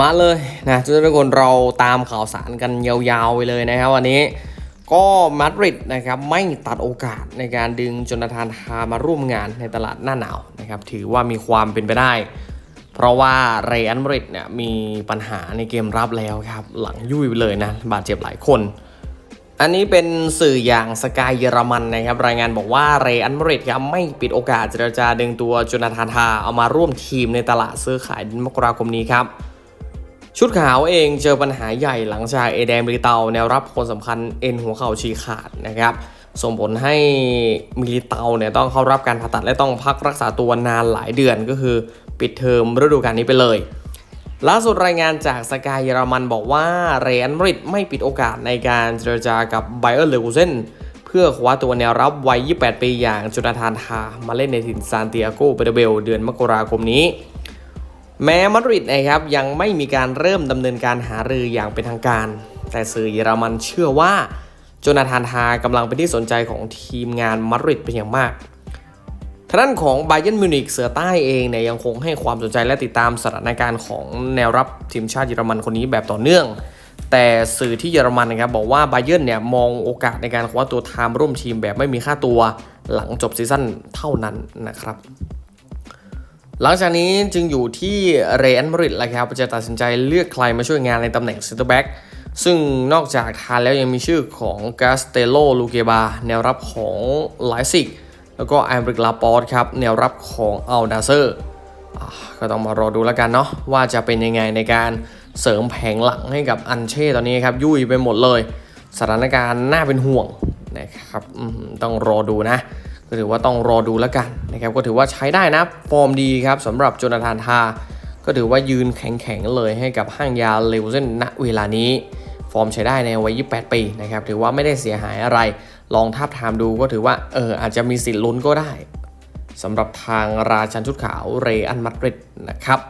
มาเลยนะทุกคนเราตามข่าวสารกันยาวๆไปเลยนะครับวันนี้ก็มาดริดนะครับไม่ตัดโอกาสในการดึงจนาธานทามาร่วมงานในตลาดหน้าหนาวนะครับถือว่ามีความเป็นไปได้ เพราะว่าเรอัลมาดริดเนี่ยมีปัญหาในเกมรับแล้วครับหลังยุ่ยไปเลยนะบาดเจ็บหลายคน อันนี้เป็นสื่ออย่างสกายเยอรมันนะครับรายงานบอกว่าเรอัลมาดริดครับไม่ปิดโอกาสเจรจาดึงตัวจนาธานทาเอามาร่วมทีมในตลาดซื้อขายเดือนมกราคมนี้ครับ ชุดขาวเองเจอปัญหาใหญ่หลังจากเอเดมริเตาแนวรับคนสำคัญเอ็นหัวเข่าฉีกขาดนะครับ ส่งผลให้มิลิเตาเนี่ยต้องเข้ารับการผ่าตัดและต้องพักรักษาตัวนานหลายเดือนก็คือปิดเทอมฤดูกาลนี้ไปเลย ล่าสุดรายงานจากสกายเยอรมันบอกว่าเรอัลมาดริดไม่ปิดโอกาสในการเจรจากับไบเออร์เลกูเซนเพื่อคว้าตัวแนวรับวัย 28 ปีอย่างจุนาธานทามาเล่นในถิ่นซานติอาโกเบเดเบลเดือนมกราคมนี้ แม้มาดริดนะครับยังไม่มีการเริ่มดำเนินการหารืออย่างเป็นทางการ แต่สื่อเยอรมันเชื่อว่าโจนาธานทากำลังเป็นที่สนใจของทีมงานมาดริดเป็นอย่างมากทางด้านของไบเยนมิวนิกเสือใต้เองเนี่ยยังคงให้ความสนใจและติดตามสถานการณ์ของแนวรับทีมชาติเยอรมันคนนี้แบบต่อเนื่อง แต่สื่อที่เยอรมันนะครับบอกว่าไบเยนเนี่ยมองโอกาสในการคว้าตัวไทม์ร่วมทีมแบบไม่มีค่าตัวหลังจบซีซั่นเท่านั้นนะครับ หลังจากนี้จึงอยู่ที่เรอัลมาริดแล้วครับจะตัดสินใจเลือกใครมาช่วยงานในตำแหน่งเซนเตอร์แบ็กซึ่งนอกจากทานแล้วยังมีชื่อของกาสเตโลลูเกบาแนวรับของไลซิก แล้วก็ไอมริกลาปอร์ตครับ แนวรับของอัลดาเซอร์ก็ต้องมารอดูแล้วกันเนาะว่าจะเป็นยังไงในการเสริมแผงหลังให้กับอันเช่ตอนนี้ครับ ยุ่ยไปหมดเลย สถานการณ์น่าเป็นห่วงนะครับต้องรอดูนะ ก็ถือว่าต้องรอดูแล้วกันนะครับก็ถือว่าใช้ได้นะฟอร์มดีครับสำหรับโจนาธานทา ก็ถือว่ายืนแข็งๆเลยให้กับห้างยาเลวเซนณเวลานี้ ฟอร์มใช้ได้ในวัย 28 ปีนะครับถือว่าไม่ได้เสียหายอะไร ลองทับทามดูก็ถือว่าเอออาจจะมีสิทธิ์ลุ้นก็ได้สำหรับทางราชันชุดขาวเรอันมาดริดนะครับ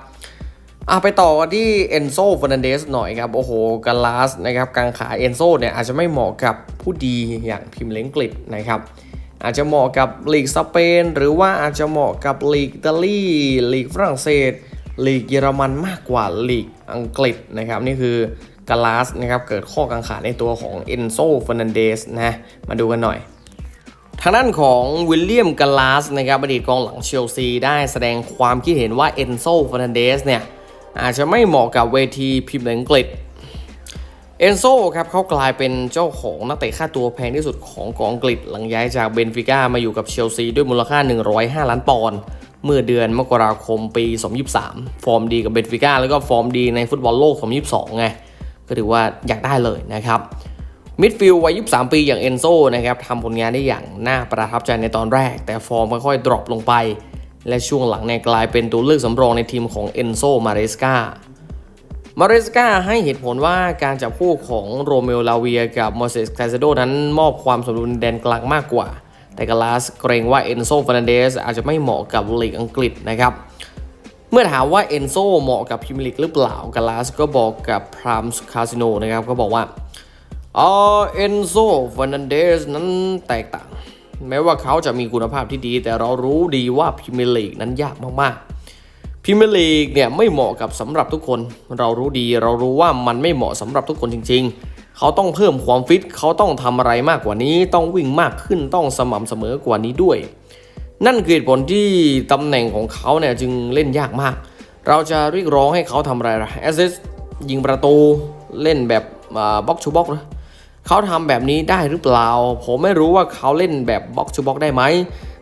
อะไปต่อที่เอนโซฟ e นันเดสหน่อยครับ โอ้โหกาลาสนะครับกางขาเอนโซเนี่ยอาจจะไม่เหมาะกับผู้ดีอย่างพิมพ์เล้งกฤษนะครับ อาจจะเหมาะกับลีกสเปน หรือว่าอาจจะเหมาะกับลีกอิตาลีลีกฝรั่งเศสลีกเยอรมันมากกว่าลีกอังกฤษนะครับนี่คือกาลาสนะครับเกิดข้อกังขาในตัวของเอนโซเฟ r นันเดสนะมาดูกันหน่อยทางด้านของวิลเลียมกาลาสนะครับอดีตกองหลังเชลซีได้แสดงความคิดเห็นว่าเอนโซเฟ r นันเดสเนี่ยอาจจะไม่เหมาะกับเวทีพิมพ์อังกฤษ เอนโซครับเขากลายเป็นเจ้าของนักเตะค่าตัวแพงที่สุดของกองอังกฤษหลังย้ายจากเบนฟิก้ามาอยู่กับเชลซีด้วยมูลค่า 105 ล้านปอนด์เมื่อเดือนมกราคมปี 2023 ฟอร์มดีกับเบนฟิก้าแล้วก็ฟอร์มดีในฟุตบอลโลก 2022 ไง ก็ถือว่าอยากได้เลยนะครับมิดฟิลด์วัย 23 ปีอย่างเอนโซนะครับทำผลงานได้อย่างน่าประทับใจในตอนแรก แต่ฟอร์มค่อยๆดรอปลงไป และช่วงหลังเนี่ยกลายเป็นตัวเลือกสำรองในทีมของเอนโซมาเรสกา มาเรสกาให้เหตุผลว่าการจับคู่ของโรเมโอลาเวียกับมอเสสคาเซโดนั้นมอบความสมดุลแดนกลางมากกว่า แต่กาลาสเกรงว่าเอนโซฟ r นันเดสอาจจะไม่เหมาะกับลีกอังกฤษนะครับ เมื่อถามว่าเอนโซเหมาะกับพรีเมลีกหรือเปล่ากาลาสก็บอกกับพรามส์คาสิโนนะครับก็บอกว่าเออเอนโซฟ r นันเดสนั้นแตกต่าง แม้ว่าเขาจะมีคุณภาพที่ดี แต่เรารู้ดีว่าพรีเมลีกนั้นยากมากๆ พรีเมลีกเนี่ยไม่เหมาะกับสำหรับทุกคน เรารู้ดีเรารู้ว่ามันไม่เหมาะสำหรับทุกคนจริง ๆ เขาต้องเพิ่มความฟิตเขาต้องทำอะไรมากกว่านี้ ต้องวิ่งมากขึ้นต้องสม่ำเสมอกว่านี้ด้วย นั่นคือเหตุผลที่ตำแหน่งของเขาเนี่ยจึงเล่นยากมาก เราจะเรียกร้องให้เขาทำอะไรล่ะแอสซิสยิงประตูเล่นแบบบ็อกชูบ็อกนะเขาทำแบบนี้ได้หรือเปล่า ผมไม่รู้ว่าเขาเล่นแบบบ็อกชูบ็อกได้ไหม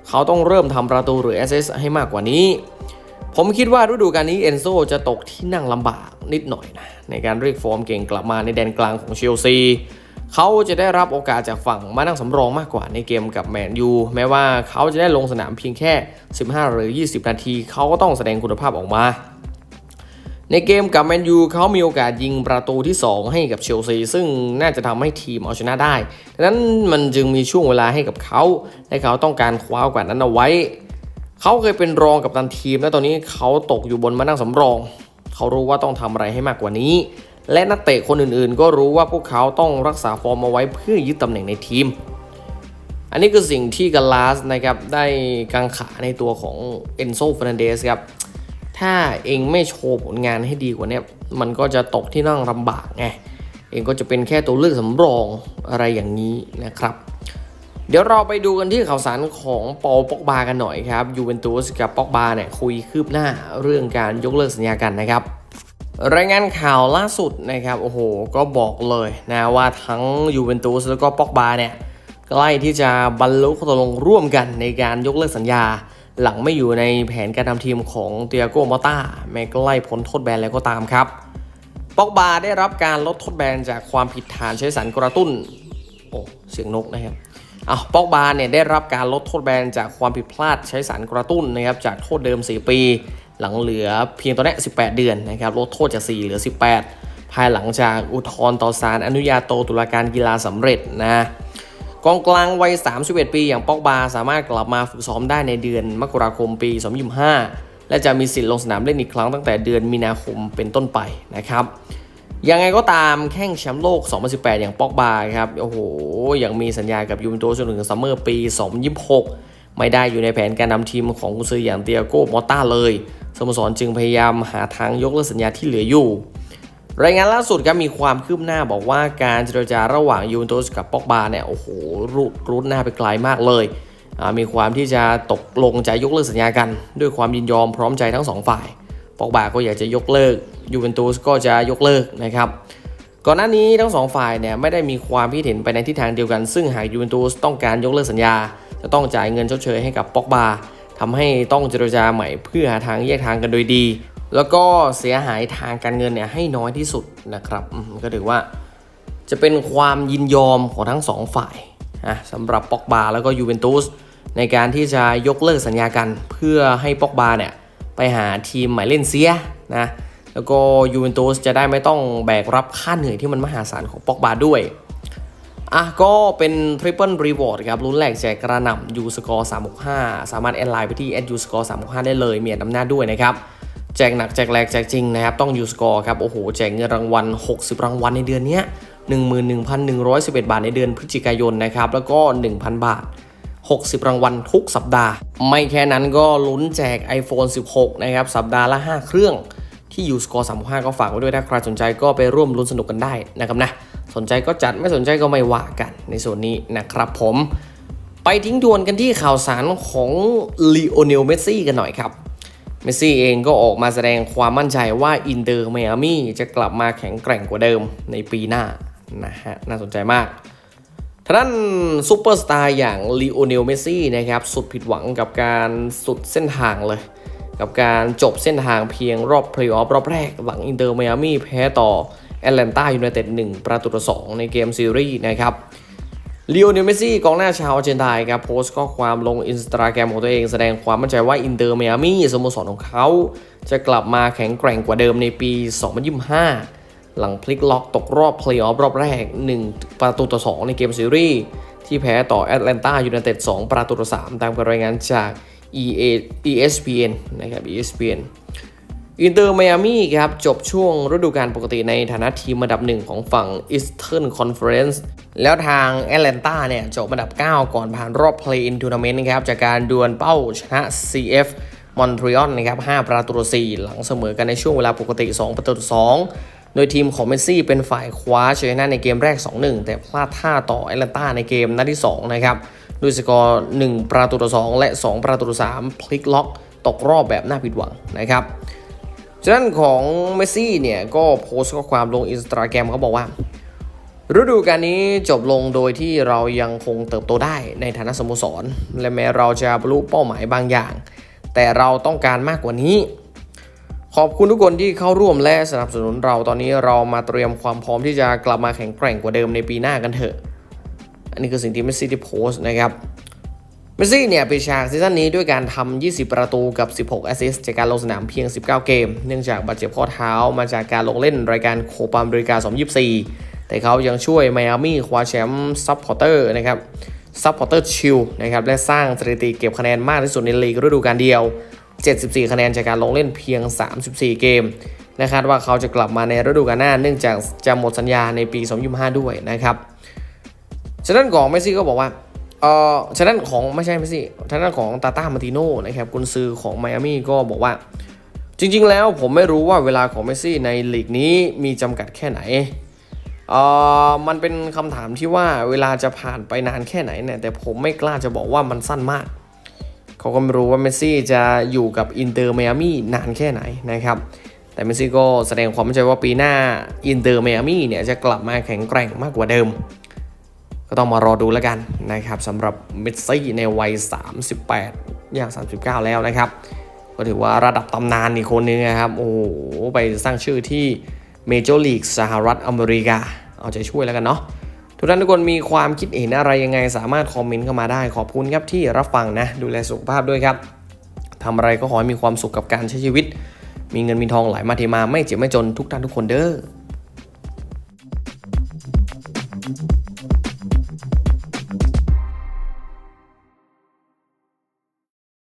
เขาต้องเริ่มทำประตูหรือแอสซิสให้มากกว่านี้ ผมคิดว่าฤดูกาลนี้เอนโซจะตกที่นั่งลำบากนิดหน่อยนะในการเรียกฟอร์มเก่งกลับมาในแดนกลางของเชลซีเขาจะได้รับโอกาสจากฝั่งมานั่งสำรองมากกว่าในเกมกับแมนยูแม้ว่าเขาจะได้ลงสนามเพียงแค่ 15 หรือ 20 นาที เขาก็ต้องแสดงคุณภาพออกมา ในเกมกับแมนยูเขามีโอกาสยิงประตูที่ 2 ให้กับเชลซี ซึ่งน่าจะทำให้ทีมเอาชนะได้ดังนั้นมันจึงมีช่วงเวลาให้กับเขา และเขาต้องการคว้าโอกาสนั้นเอาไว้ เขาเคยเป็นรองกับตันทีม และตอนนี้เขาตกอยู่บนมานั่งสำรอง เขารู้ว่าต้องทำอะไรให้มากกว่านี้ และนักเตะคนอื่นๆ ก็รู้ว่าพวกเขาต้องรักษาฟอร์มเอาไว้เพื่อยึดตำแหน่งในทีม อันนี้คือสิ่งที่กาลาสนะครับได้กังขาในตัวของเอนโซฟ r นันเดสครับถ้าเองไม่โชว์ผลงานให้ดีกว่านี้มันก็จะตกที่นั่งลำบากไงเองก็จะเป็นแค่ตัวเลือกสำรองอะไรอย่างนี้นะครับ เดี๋ยวเราไปดูกันที่ข่าวสารของปอลปอกบากันหน่อยครับยูเวนตุสกับปอกบาเนี่ยคุยคืบหน้าเรื่องการยกเลิกสัญญากันนะครับรายงานข่าวล่าสุดนะครับโอ้โหก็บอกเลยนะว่าทั้งยูเวนตุสแล้วก็ปอกบาเนี่ยใกล้ที่จะบรรลุข้อตกลงร่วมกันในการยกเลิกสัญญา หลังไม่อยู่ในแผนการทำทีมของเตียโกมอต้าแม้ใกล้พ้นโทษแบนแล้วก็ตามครับปอกบาได้รับการลดโทษแบนจากความผิดฐานใช้สารกระตุ้นโอ้เสียงนกนะครับ อะปอกบาเนี่ยได้รับการลดโทษแบนจากความผิดพลาดใช้สารกระตุ้นนะครับจากโทษเดิม 4 ปี หลังเหลือเพียงตอนนี้18 เดือนนะครับลดโทษจาก 4 เหลือ 18 ภายหลังจากอุทธรณ์ต่อศาลอนุญาโตตุลาการกีฬาสำเร็จนะกองกลางวัย 31 ปีอย่างปอกบาสามารถกลับมาฝึกซ้อมได้ในเดือนมกราคมปี 2025 และจะมีสิทธิ์ลงสนามเล่นอีกครั้งตั้งแต่เดือนมีนาคมเป็นต้นไปนะครับ ยังไงก็ตามแข่งแชมป์โลก 2018 อย่างปอกบาครับ โอ้โห ยังมีสัญญากับยูเวนตุสจนถึงซัมเมอร์ปี 2026 ไม่ได้อยู่ในแผนการนำทีมของกุนซืออย่างเตียโก้มอต้าเลย สโมสรจึงพยายามหาทางยกเลิกสัญญาที่เหลืออยู่ รายงานล่าสุดครับมีความคืบหน้าบอกว่าการเจรจาระหว่างยูเวนตุสกับปอกบาเนี่ย โอ้โห รุดรุดหน้าไปไกลมากเลย มีความที่จะตกลงจะยกเลิกสัญญากัน ด้วยความยินยอมพร้อมใจทั้งสองฝ่าย ปอกบาก็อยากจะยกเลิกยูเวนตุสก็จะยกเลิกนะครับก่อนหน้านี้ทั้งสองฝ่ายเนี่ยไม่ได้มีความคิดเห็นไปในทิศทางเดียวกัน ซึ่งหากยูเวนตุสต้องการยกเลิกสัญญา จะต้องจ่ายเงินชดเชยให้กับปอกบาทำให้ต้องเจรจาใหม่เพื่อหาทางแยกทางกันโดยดี แล้วก็เสียหายทางการเงินเนี่ยให้น้อยที่สุดนะครับก็ถือว่าจะเป็นความยินยอมของทั้งสองฝ่ายนะสำหรับปอกบาแล้วก็ยูเวนตุสในการที่จะยกเลิกสัญญากัน เพื่อให้ปอกบาเนี่ย ไปหาทีมหม่เล่นเสียนะแล้วก็ยูเวนตุสจะได้ไม่ต้องแบกรับค่าเหนื่อยที่มันมหาศาลของปอกบาด้วยอะก็เป็น Triple Reward ครับรุ่นแรกแจกกระหน่ำยูสกอร์365สามารถแอดไลน์ไปที่ a d u s c o r e 365ได้เลยมีอันนำหน้าด้วยนะครับ แจกหนักแจกแรงแจกจริงนะครับ ต้องยูสกอร์ครับโอ้โห แจกเงินรางวัล 60 รางวัลในเดือนเนี้ย11,111 บาทในเดือนพฤศจิกายนนะครับ แล้วก็ 1,000 บาท 60 รางวัลทุกสัปดาห์ ไม่แค่นั้นก็ลุ้นแจก iPhone 16 นะครับ สัปดาห์ละ 5 เครื่องที่ยูสกอร์35ก็ฝากไว้ด้วยถ้าใครสนใจก็ไปร่วมลุ้นสนุกกันได้นะครับนะ สนใจก็จัดไม่สนใจก็ไม่ว่ากันในส่วนนี้นะครับผมไปทิ้งทวนกันที่ข่าวสารของลีโอเนลเมสซี่กันหน่อยครับเมสซี่เองก็ออกมาแสดงความมั่นใจว่าอินเตอร์ไมอามี่จะกลับมาแข็งแกร่งกว่าเดิมในปีหน้านะฮะน่าสนใจมาก ทางด้านซูเปอร์สตาร์อย่างลีโอเนลเมสซี่นะครับสุดผิดหวังกับการสุดเส้นทางเลย กับการจบเส้นทางเพียงรอบเพลย์ออฟรอบแรก หลังอินเตอร์ไมอามี่แพ้ต่อแอตแลนตายูไนเต็ด1ประตูต่อ2ในเกมซีรีส์นะครับลีโอเนลเมสซี่กองหน้าชาวอาร์เจนไตน์ครับโพสต์ข้อความลงอินสตาแกรมของตัวเองแสดงความมั่นใจว่าอินเตอร์ไมอามี่สโมสรของเขา จะกลับมาแข็งแกร่งกว่าเดิมในปี 2025 หลังพลิกล็อกตกรอบเพลย์ออฟรอบแรก 1 ประตูต่อ 2 ในเกมซีรีส์ที่แพ้ต่อแอตแลนตายูไนเต็ด2ประตูต่อ 3 ตามการรายงานจาก EA ESPN นะครับ ESPN อินเตอร์ไมอามี่ครับ จบช่วงฤดูกาลปกติในฐานะทีมอันดับหนึ่งของฝั่ง Eastern Conference แล้วทางแอตแลนตาเนี่ย จบอันดับ 9 ก่อนผ่านรอบ Play-in Tournament นะครับ จากการดวลเป้าชนะ CF มอนทรีออลนะครับ 5 ประตูต่อ4หลังเสมอกันในช่วงเวลาปกติ 2 ประตูต่อ2 โดยทีมของเมสซี่เป็นฝ่ายคว้าชัยชนะในเกมแรก 2-1 แต่พลาดท่าต่อแอตแลนตาในเกมนัดที่ 2 นะครับด้วยสกอร์ 1 ประตูต่อ 2 และ 2 ประตูต่อ 3 พลิกล็อกตกรอบแบบน่าผิดหวังนะครับฉะนั้นของเมสซี่เนี่ย ก็โพสต์ข้อความลงอินสตาแกรมเขาบอกว่า ฤดูกาลนี้จบลงโดยที่เรายังคงเติบโตได้ในฐานะสโมสร และแม้เราจะบรรลุเป้าหมายบางอย่าง แต่เราต้องการมากกว่านี้ ขอบคุณทุกคนที่เข้าร่วมและสนับสนุนเราตอนนี้เรามาเตรียมความพร้อมที่จะกลับมาแข็งแกร่งกว่าเดิมในปีหน้ากันเถอะ อันนี้คือสิ่งที่เมสซี่ที่โพสต์นะครับ เมสซี่เนี่ยปิดฉากซีซั่นนี้ด้วยการทำ 20 ประตูกับ 16 แอสซิสต์จากการลงสนามเพียง 19 เกม เนื่องจากบาดเจ็บข้อเท้ามาจากการลงเล่นรายการโคปาอเมริกา 2024 แต่เขายังช่วยไมอามี่คว้าแชมป์ซับพอร์เตอร์นะครับซับพอร์เตอร์ชิลนะครับและสร้างสถิติเก็บคะแนนมากที่สุดในลีกฤดูกาลเดียว 74 คะแนนจากการลงเล่นเพียง 34 เกมและคาดว่าเขาจะกลับมาในฤดูกาลหน้า เนื่องจากจะหมดสัญญาในปี 2025 ด้วยนะครับฉะนั้นของเมสซี่ก็บอกว่าเออฉะนั้นของไม่ใช่เมสซี่ฉะนั้นของตาตามาติโน่นะครับกุนซือของไมอามี่ก็บอกว่า จริง ๆ แล้วผมไม่รู้ว่าเวลาของเมสซี่ในลีกนี้มีจำกัดแค่ไหนเออมันเป็นคำถามที่ว่าเวลาจะผ่านไปนานแค่ไหนเนี่ยแต่ผมไม่กล้าจะบอกว่ามันสั้นมาก เขาก็ไม่รู้ว่าเมสซี่จะอยู่กับอินเตอร์ไมอามี่นานแค่ไหนนะครับ แต่เมสซี่ก็แสดงความมั่นใจว่าปีหน้าอินเตอร์ไมอามี่เนี่ยจะกลับมาแข็งแกร่งมากกว่าเดิม ก็ต้องมารอดูแล้วกันนะครับสำหรับเมสซี่ในวัย 38 อย่าง 39 แล้วนะครับ ก็ถือว่าระดับตำนานอีกคนนึงนะครับ โอ้โห ไปสร้างชื่อที่เมเจอร์ลีกสหรัฐอเมริกา เอาใจช่วยแล้วกันเนาะ ทุกท่านทุกคนมีความคิดเห็นอะไรยังไง สามารถคอมเมนต์เข้ามาได้ ขอบคุณครับที่รับฟังนะ ดูแลสุขภาพด้วยครับทำอะไรก็ขอให้มีความสุขกับการใช้ชีวิต มีเงินมีทองไหลมาเทมาไม่เจ็บไม่จนทุกท่านทุกคนเด้อ